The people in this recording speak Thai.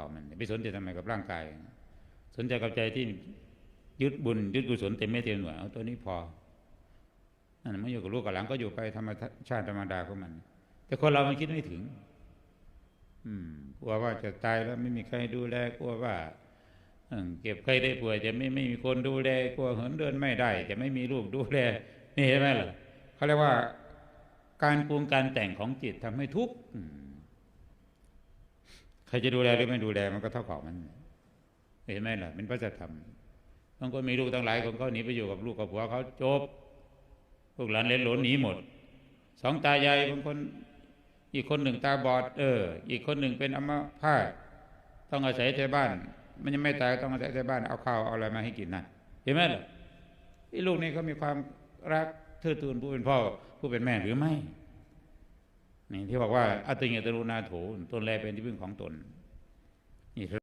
ามันไปสนใจทำไมกับร่างกาย สนใจกับใจที่ยึดบุญยึดกุศลเต็มไม่เต็มหน่วยเอาตัวนี้พอนั่นไม่อยู่กับลูกกับหลังก็อยู่ไปธรรมชาติธรรมดาของมัน แต่คนเรามันคิดไม่ถึง อืมกลัวว่าจะตายแล้วไม่มีใครดูแลกลัวว่าเก็บใครได้ป่วย จะไม่ไม่มีคนดูแลกลัวเหินเดินไม่ได้ จะไม่มีลูกดูแลนี่เห็นไหมล่ะเขาเรียกว่าการปรุงการแต่งของจิตทำให้ทุกข์ ใครจะดูแลหรือไม่ดูแลมันก็เท่าของมัน เห็นไหมล่ะเป็นพระธรรมบางคนมีลูกตั้งหลายคนเขาหนีไปอยู่กับลูกกับผัวเขาจบลูกหลานเล่นหลนหนีหมด สองตายายบางคน อีกคนหนึ่งตาบอด เออ อีกคนหนึ่งเป็นอัมพาตต้องอาศัยในบ้าน มันยังไม่ตายต้องอาศัยในบ้านเอาข้าวเอาอะไรมาให้กินนะเห็นไหมล่ะไอ้ลูกนี่เขามีความรักเทิดทูนผู้เป็นพ่อผู้เป็นแม่หรือไม่ นี่ที่บอกว่าอติงอตรุนาโถต้นแลเป็นที่พึ่งของตนนี่